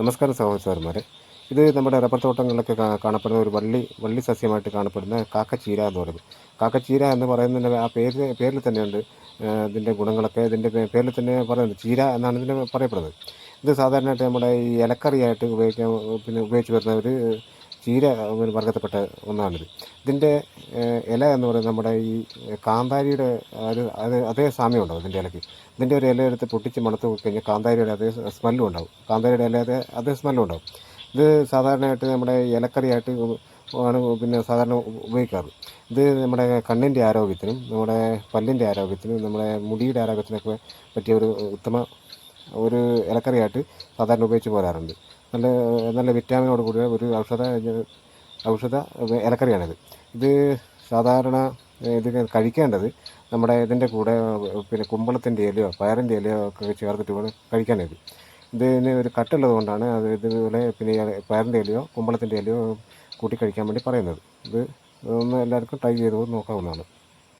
നമസ്കാരം സഹോദരന്മാരെ ഇത് നമ്മുടെ റബ്ബർ തോട്ടങ്ങളിലൊക്കെ കാണപ്പെടുന്ന ഒരു വള്ളി വള്ളി സസ്യമായിട്ട് കാണപ്പെടുന്ന കാക്കച്ചീര എന്ന് പറയുന്നത്. കാക്കച്ചീര എന്ന് പറയുന്നതിന്റെ ആ പേര് പേരിൽ തന്നെയുണ്ട് ഇതിന്റെ ഗുണങ്ങളൊക്കെ. ഇതിന്റെ പേരിൽ തന്നെ പറയുന്നത് ചീര എന്നാണ് ഇതിനെ പറയപ്പെടുന്നത്. ഇത് സാധാരണയായിട്ട് നമ്മുടെ ഈ ഇലക്കറിയായിട്ട് ഉപയോഗിക്കാൻ പിന്നെ ഉപയോഗിച്ച് വരുന്ന ഒരു ചീര ഒരു വർഗത്തിൽപ്പെട്ട ഒന്നാണിത്. ഇതിന്റെ ഇല എന്ന് പറയുന്നത് നമ്മുടെ ഈ കാന്താരിയുടെ ഒരു അത് അതേ സാമ്യം ഉണ്ടാവും ഇതിന്റെ ഇലയ്ക്ക്. ഇതിന്റെ ഒരു ഇല എടുത്ത് പൊട്ടിച്ച് മണത്ത് കഴിഞ്ഞാൽ കാന്താരിയുടെ അതേ സ്മെല്ലും ഉണ്ടാവും. കാന്താരിയുടെ ഇല അതേ അതേ സ്മെല്ലും ഉണ്ടാവും. ഇത് സാധാരണയായിട്ട് നമ്മുടെ ഇലക്കറിയായിട്ട് ആണ് പിന്നെ സാധാരണ ഉപ- ഉപയോഗിക്കാറ്. ഇത് നമ്മുടെ കണ്ണിന്റെ ആരോഗ്യത്തിനും നമ്മുടെ പല്ലിന്റെ ആരോഗ്യത്തിനും നമ്മുടെ മുടിയുടെ ആരോഗ്യത്തിനൊക്കെ പറ്റിയ ഒരു ഉത്തമ ഒരു ഇലക്കറിയായിട്ട് സാധാരണ ഉപയോഗിച്ച് പോരാറുണ്ട്. നല്ല നല്ല വിറ്റാമിനോട് കൂടിയ ഒരു ഔഷധ ഔഷധ ഇലക്കറിയാണിത്. ഇത് സാധാരണ ഇത് കഴിക്കേണ്ടത് നമ്മുടെ ഇതിന്റെ കൂടെ പിന്നെ കുമ്പളത്തിന്റെ ഇലയോ പയറിന്റെ ഇലയോ ഒക്കെ ചേർത്തിട്ട് വേണം ഇത് ഇതിന് ഒരു കട്ടുള്ളത് കൊണ്ടാണ് അത് ഇതുപോലെ പിന്നെ പയറിന്റെ ഇലയോ കുമ്പളത്തിന്റെ ഇലയോ കൂട്ടി കഴിക്കാൻ വേണ്ടി പറയുന്നത്. ഇത് ഒന്ന് എല്ലാവർക്കും ട്രൈ ചെയ്ത് നോക്കാവുന്നതാണ്.